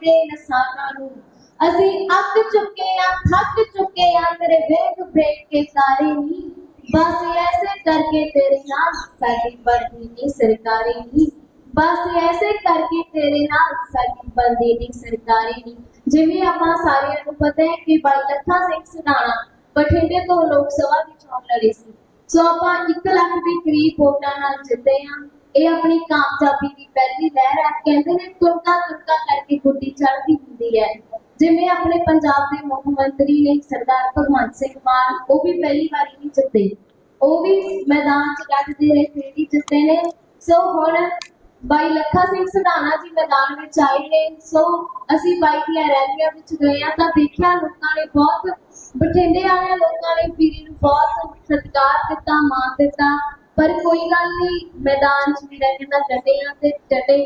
ਦੇ ਨਸਾਨਾਂ ਨੂੰ। ਅਸੀਂ ਅੱਕ ਚੁੱਕੇ ਆ ਥੱਕ ਚੁੱਕੇ ਆ ਤੇਰੇ ਵੇਗ ਵੇਗ ਕੇ ਸਾਰੇ ਨਹੀਂ ਬਸ ਐਸੇ ਕਰਕੇ ਤੇਰੇ ਨਾਲ ਸਾਡੀ ਬਣਦੀ ਨਹੀਂ ਸਰਕਾਰੀ ਨਹੀਂ ਬਸ ਐਸੇ ਕਰਕੇ ਤੇਰੇ ਨਾਲ ਸਾਡੀ ਬਣਦੀ ਨਹੀਂ ਸਰਕਾਰੀ ਨਹੀਂ ਜਿਵੇਂ ਆਪਾਂ ਸਾਰਿਆਂ ਨੂੰ ਪਤਾ ਹੈ ਕਿ ਬਾਈ ਲੱਖਾ ਸਿੰਘ ਸੁਨਾਣਾ ਬਠਿੰਡੇ ਤੋਂ ਲੋਕ ਸਭਾ ਦੀ ਚੋਣ ਲੜੀ ਸੀ। ਸੋ ਆਪਾਂ 1 ਲੱਖ ਦੇ ਕਰੀਬ ਵੋਟਾਂ ਨਾਲ ਜਿੱਤੇ ਹਾਂ। ਇਹ ਆਪਣੀ ਕਾਮਯਾਬੀ ਦੀ ਪਹਿਲੀ ਲਹਿਰ ਹੈ। ਕਹਿੰਦੇ ਨੇ ਤੁਰਕਾ ਤੁਰਕਾ ਗੁੱਡੀ ਚੜ੍ਹਦੀ ਹੁੰਦੀ ਹੈ। ਜਿਵੇਂ ਆਪਣੇ ਪੰਜਾਬ ਦੇ ਮੁੱਖ ਮੰਤਰੀ ਨੇ ਸਰਦਾਰ ਭਗਵੰਤ ਸਿੰਘ ਮਾਨ, ਉਹ ਵੀ ਪਹਿਲੀ ਵਾਰੀ ਨਹੀਂ ਜਿੱਤੇ। ਉਹ ਵੀ ਮੈਦਾਨ 'ਚ ਲੜਦੇ ਰਹੇ, ਫਿਰ ਵੀ ਜਿੱਤੇ ਨੇ। ਸੋ ਹੁਣ ਬਾਈ ਲੱਖਾ ਸਿੰਘ ਸਧਾਣਾ ਜੀ ਮੈਦਾਨ ਵਿੱਚ ਆਏ ਨੇ। ਸੋ ਅਸੀਂ ਬਾਈ ਦੀਆਂ ਰੈਲੀਆਂ ਵਿੱਚ ਗਏ ਆ ਤਾਂ ਦੇਖਿਆ ਲੋਕਾਂ ਨੇ ਬਹੁਤ, ਬਠਿੰਡੇ ਵਾਲਿਆਂ ਲੋਕਾਂ ਨੇ ਪੀਰੀ ਨੂੰ ਬਹੁਤ ਸਤਿਕਾਰ ਦਿੱਤਾ, ਮਾਣ ਦਿੱਤਾ। ਪਰ ਕੋਈ ਗੱਲ ਨਹੀਂ, ਮੈਦਾਨ 'ਚ ਵੀ ਰਹਿ ਕੇ ਤਾਂ ਡਟੇ ਆ ਤੇ ਡਟੇ